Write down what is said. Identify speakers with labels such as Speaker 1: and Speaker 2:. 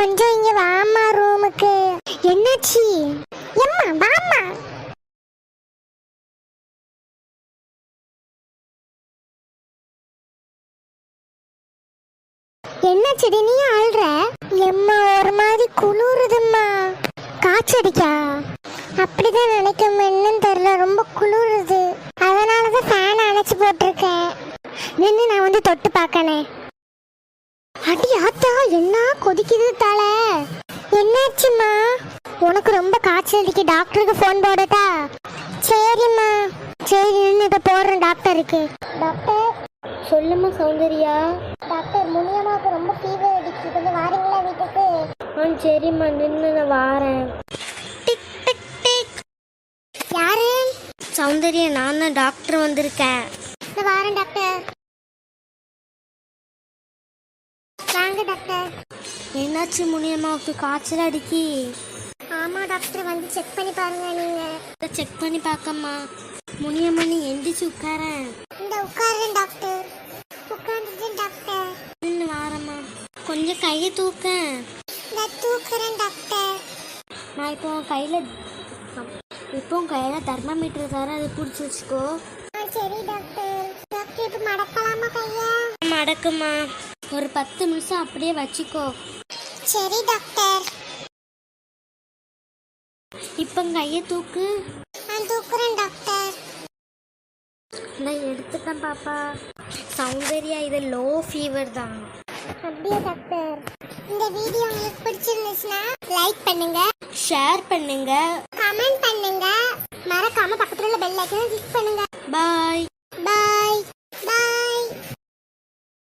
Speaker 1: கொஞ்சம் இங்க வாமா ரூமுக்கு. என்னாச்சு? எம்மா வாமா என்னாச்சுடி நீ ஆள்ற எம்மா ஒரு மாதிரி குளிருதும்மா. காய்ச்சடிக்கா அப்படிதான் நினைக்கும் என்னன்னு தெரியல ரொம்ப குளிருது. அதனாலதான் ஃபேன் அணைச்சு போட்டிருக்கேன். நின்று நான் வந்து தொட்டு பார்க்கணேன் அடி ஆத்தா என்ன கொதிக்குது தலை? என்னாச்சும்மா? உனக்கு ரொம்ப காய்ச்சல் அடிக்கு டாக்டருக்கு ஃபோன் போடட்டா? சரிம்மா. சரி நின்று இப்போ போடுறேன் டாக்டருக்கு. டாக்டர்
Speaker 2: சொல்லுமா சௌந்தர்யா.
Speaker 1: டாக்டர் முனியம்மாவுக்கு ரொம்ப ஃபீவர் அடிச்சு கொஞ்சம் வாரீங்களா வீட்டுக்கு?
Speaker 2: ஆ சரிம்மா நின்று நான் வாரேன்.
Speaker 1: Tick tick tick. யாரு?
Speaker 2: சௌந்தர்யா நான் தான் டாக்டர் வந்திருக்கேன்.
Speaker 1: நான் வாரேன் டாக்டர். வாங்க டாக்டர்.
Speaker 2: என்னாச்சு முனியம்மாவுக்கு காய்ச்சல் அடிக்கி?
Speaker 1: ஆமா டாக்டர் வந்து செக் பண்ணி பாருங்க நீங்க.
Speaker 2: செக் பண்ணி பார்க்கம்மா. முனியம்மா நீ எந்திரிச்சு உட்காரேன்.
Speaker 1: இந்த உட்காருங்க டாக்டர். உட்காந்துட்டேன் டாக்டர்.
Speaker 2: நின்று வாரம்மா. கொஞ்சம் கையை தூக்க
Speaker 1: இந்த தூக்குறேன் டாக்டர்.
Speaker 2: நான் இப்போ உன் கையில் இப்போ உன் கையில் தெர்மாமீட்டர் தரேன் அதை பிடிச்சி வச்சுக்கோ.
Speaker 1: சரி டாக்டர். டாக்டர் இப்போ மடக்கலாமா கையா?
Speaker 2: மடக்குமா ஒரு பத்து நிமிஷம் அப்படியே வச்சுக்கோ.
Speaker 1: சரி டாக்டர்.
Speaker 2: இப்போ கையை தூக்கு.
Speaker 1: நான் தூக்குறேன் டாக்டர்.
Speaker 2: நான் எடுத்துட்டேன் பாப்பா. சௌந்தர்யா இது லோ ஃபீவர் தான்
Speaker 1: அப்படியே டாக்டர். இந்த வீடியோ உங்களுக்கு பிடிச்சிருந்துச்சுன்னா லைக் பண்ணுங்க.
Speaker 2: ஷேர் பண்ணுங்க.
Speaker 1: கமெண்ட் பண்ணுங்க. மறக்காம பக்கத்துல உள்ள பெல் ஐக்கனை கிளிக் பண்ணுங்க.
Speaker 2: பாய்